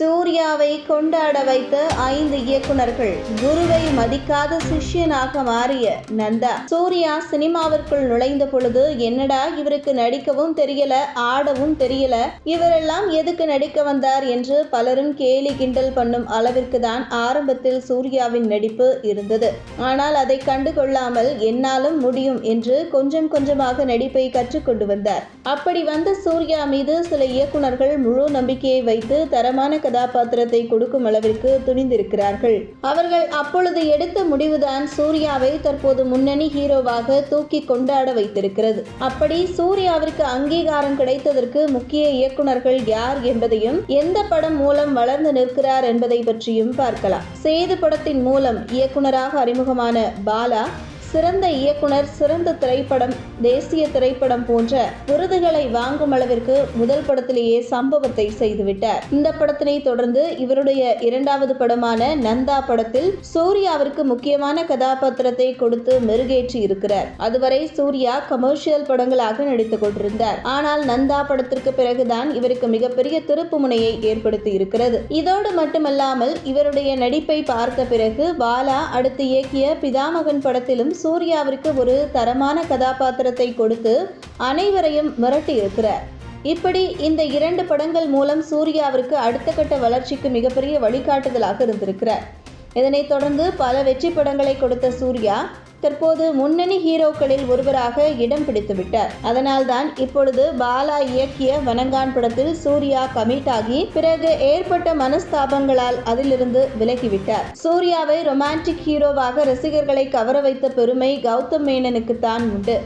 சூர்யாவை கொண்டாட வைத்த ஐந்து இயக்குனர்கள் குருவை மதிக்காத சிஷ்யனாக மாறிய நந்தா. சூர்யா சினிமாவிற்குள் நுழைந்த பொழுது என்னடா இவருக்கு நடிக்கவும் தெரியல ஆடவும் தெரியல இவரெல்லாம் எதுக்கு நடிக்க வந்தார்? என்று பலரும் கேலி கிண்டல் பண்ணும் அளவிற்கு தான் ஆரம்பத்தில் சூர்யாவின் நடிப்பு இருந்தது. ஆனால் அதை கண்டுகொள்ளாமல் என்னாலும் முடியும் என்று கொஞ்சம் கொஞ்சமாக நடிப்பை கற்றுக்கொண்டு வந்தார். அப்படி வந்த சூர்யா மீது சில இயக்குனர்கள் முழு நம்பிக்கையை வைத்து தரமான கதாபாத்திரத்தை கொடுக்கும் அளவிற்கு துணிந்திருக்கிறார்கள். அவர்கள் அப்பொழுது எடுத்த முடிவுதான் சூர்யாவை தற்போது முன்னணி ஹீரோவாக தூக்கி கொண்டாட வைத்திருக்கிறது. அப்படி சூர்யாவிற்கு அங்கீகாரம் கிடைத்ததற்கு முக்கிய இயக்குநர்கள் யார் என்பதையும் எந்த படம் மூலம் வளர்ந்து நிற்கிறார் என்பதை பற்றியும் பார்க்கலாம். சேது படத்தின் மூலம் இயக்குநராக அறிமுகமான பாலா சிறந்த இயக்குனர் சிறந்த திரைப்படம் தேசிய திரைப்படம் போன்ற விருதுகளை வாங்கும் அளவிற்கு முதல் படத்திலேயே சம்பவத்தை செய்துவிட்டார். இந்த படத்தினை தொடர்ந்து இவருடைய இரண்டாவது படமான நந்தா படத்தில் சூர்யாவிற்கு முக்கியமான கதாபாத்திரத்தை கொடுத்து மெருகேற்றி இருக்கிறார். அதுவரை சூர்யா கமர்ஷியல் படங்களாக நடித்துக் கொண்டிருந்தார். ஆனால் நந்தா படத்திற்கு பிறகுதான் இவருக்கு மிகப்பெரிய திருப்பு முனையை ஏற்படுத்தி இருக்கிறது. இதோடு மட்டுமல்லாமல் இவருடைய நடிப்பை பார்த்த பிறகு பாலா அடுத்து இயக்கிய பிதாமகன் படத்திலும் சூர்யாவிற்கு ஒரு தரமான கதாபாத்திரத்தை கொடுத்து அனைவரையும் மிரட்டி இருக்கிறார். இப்படி இந்த இரண்டு படங்கள் மூலம் சூர்யாவிற்கு அடுத்த கட்ட வளர்ச்சிக்கு மிகப்பெரிய வழிகாட்டுதலாக இருந்திருக்கிறார். இதனைத் தொடர்ந்து பல வெற்றி படங்களை கொடுத்த சூர்யா தற்போது முன்னணி ஹீரோக்களில் ஒருவராக இடம் பிடித்துவிட்டார். அதனால்தான் இப்பொழுது பாலா இயக்கிய வனங்கான் படத்தில் சூர்யா கமிட் ஆகி பிறகு ஏற்பட்ட மனஸ்தாபங்களால் அதிலிருந்து விலகிவிட்டார். சூர்யாவை ரொமான்டிக் ஹீரோவாக ரசிகர்களை கவர வைத்த பெருமை கௌதம் மேனனுக்கு தான் உண்டு.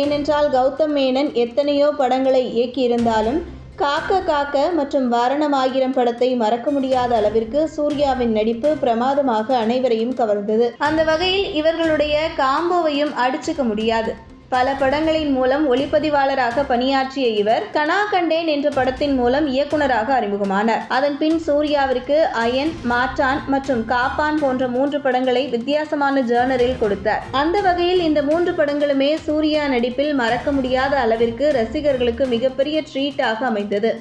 ஏனென்றால் கௌதம் மேனன் எத்தனையோ படங்களை இயக்கியிருந்தாலும் காக்க காக்க மற்றும் வாரணம் ஆகிரம் படத்தை மறக்க முடியாத அளவிற்கு சூர்யாவின் நடிப்பு பிரமாதமாக அனைவரையும் கவர்ந்தது. அந்த வகையில் இவர்களுடைய காம்போவையும் அடிச்சுக்க முடியாது. பல படங்களின் மூலம் ஒளிப்பதிவாளராக பணியாற்றிய இவர் கனா கண்டேன் என்ற படத்தின் மூலம் இயக்குனராக அறிமுகமானார். அதன் பின் சூர்யாவிற்கு அயன் மாற்றான் மற்றும் காப்பான் போன்ற மூன்று படங்களை வித்தியாசமான ஜேர்னரில் கொடுத்தார். அந்த வகையில் இந்த மூன்று படங்களுமே சூர்யா நடிப்பில் மறக்க முடியாத அளவிற்கு ரசிகர்களுக்கு மிகப்பெரிய ட்ரீட்டாக அமைந்தது.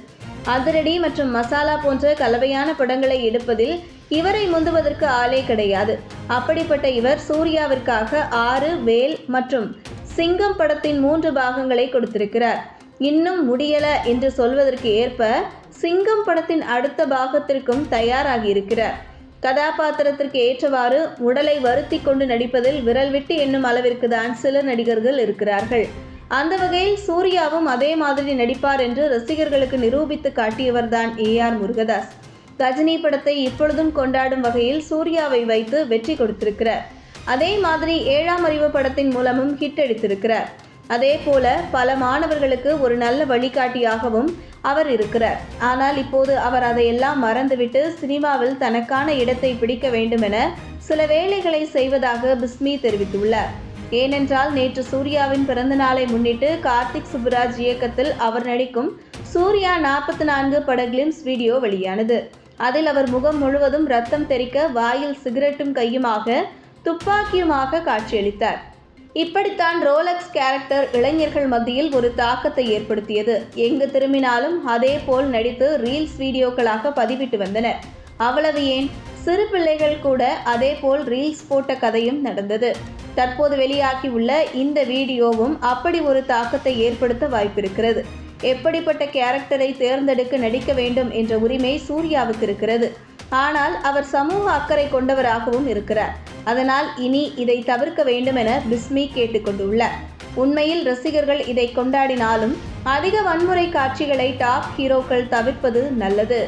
அதிரடி மற்றும் மசாலா போன்ற கலவையான படங்களை எடுப்பதில் இவரை முந்துவதற்கு ஆளே கிடையாது. அப்படிப்பட்ட இவர் சூர்யாவிற்காக ஆறு வேல் மற்றும் சிங்கம் படத்தின் மூன்று பாகங்களை கொடுத்திருக்கிறார். இன்னும் முடியல என்று சொல்வதற்கு ஏற்ப சிங்கம் படத்தின் அடுத்த பாகத்திற்கும் தயாராகி இருக்கிறார். கதாபாத்திரத்திற்கு ஏற்றவாறு உடலை வருத்தி கொண்டு நடிப்பதில் விரல் விட்டு என்னும் அளவிற்கு தான் சில நடிகர்கள் இருக்கிறார்கள். அந்த வகையில் சூர்யாவும் அதே மாதிரி நடிப்பார் என்று ரசிகர்களுக்கு நிரூபித்து காட்டியவர்தான் ஏ ஆர் முருகதாஸ். கஜினி படத்தை இப்பொழுதும் கொண்டாடும் வகையில் சூர்யாவை வைத்து வெற்றி கொடுத்திருக்கிறார். அதே மாதிரி ஏழாம் அறிவு படத்தின் மூலமும் ஹிட் அடித்திருக்கிறார். அதே போல பல மாணவர்களுக்கு ஒரு நல்ல வழிகாட்டியாகவும் அவர் இருக்கிறார். ஆனால் இப்போது அவர் அதையெல்லாம் மறந்துவிட்டு சினிமாவில் தனக்கான இடத்தை பிடிக்க வேண்டுமென சில வேலைகளை செய்வதாக பிஸ்மி தெரிவித்துள்ளார். ஏனென்றால் நேற்று சூர்யாவின் பிறந்த நாளை முன்னிட்டு கார்த்திக் சுப்புராஜ் இயக்கத்தில் அவர் நடிக்கும் சூர்யா நாற்பத்தி நான்கு பட கிளிம்ஸ் வீடியோ வெளியானது. அதில் அவர் முகம் முழுவதும் ரத்தம் தெறிக்க வாயில் சிகரெட்டும் கையுமாக துப்பாக்கியுமாக காட்சியளித்தார். இப்படித்தான் ரோலக்ஸ் கேரக்டர் இளைஞர்கள் மத்தியில் ஒரு தாக்கத்தை ஏற்படுத்தியது. எங்கு திரும்பினாலும் அதே போல் நடித்து ரீல்ஸ் வீடியோக்களாக பதிவிட்டு வந்தனர். அவ்வளவு ஏன்? சிறு பிள்ளைகள் கூட அதே போல் ரீல்ஸ் போட்ட கதையும் நடந்தது. தற்போது வெளியாகியுள்ள இந்த வீடியோவும் அப்படி ஒரு தாக்கத்தை ஏற்படுத்த வாய்ப்பிருக்கிறது. எப்படிப்பட்ட கேரக்டரை தேர்ந்தெடுக்க நடிக்க வேண்டும் என்ற உரிமை சூர்யாவுக்கு இருக்கிறது. ஆனால் அவர் சமூக அக்கறை கொண்டவராகவும் இருக்கிறார். அதனால் இனி இதை தவிர்க்க வேண்டுமென பிஸ்மி கேட்டுக்கொண்டுள்ளார் உண்மையில் ரசிகர்கள் இதை கொண்டாடினாலும் அதிக வன்முறை காட்சிகளை டாப் ஹீரோக்கள் தவிர்ப்பது நல்லது.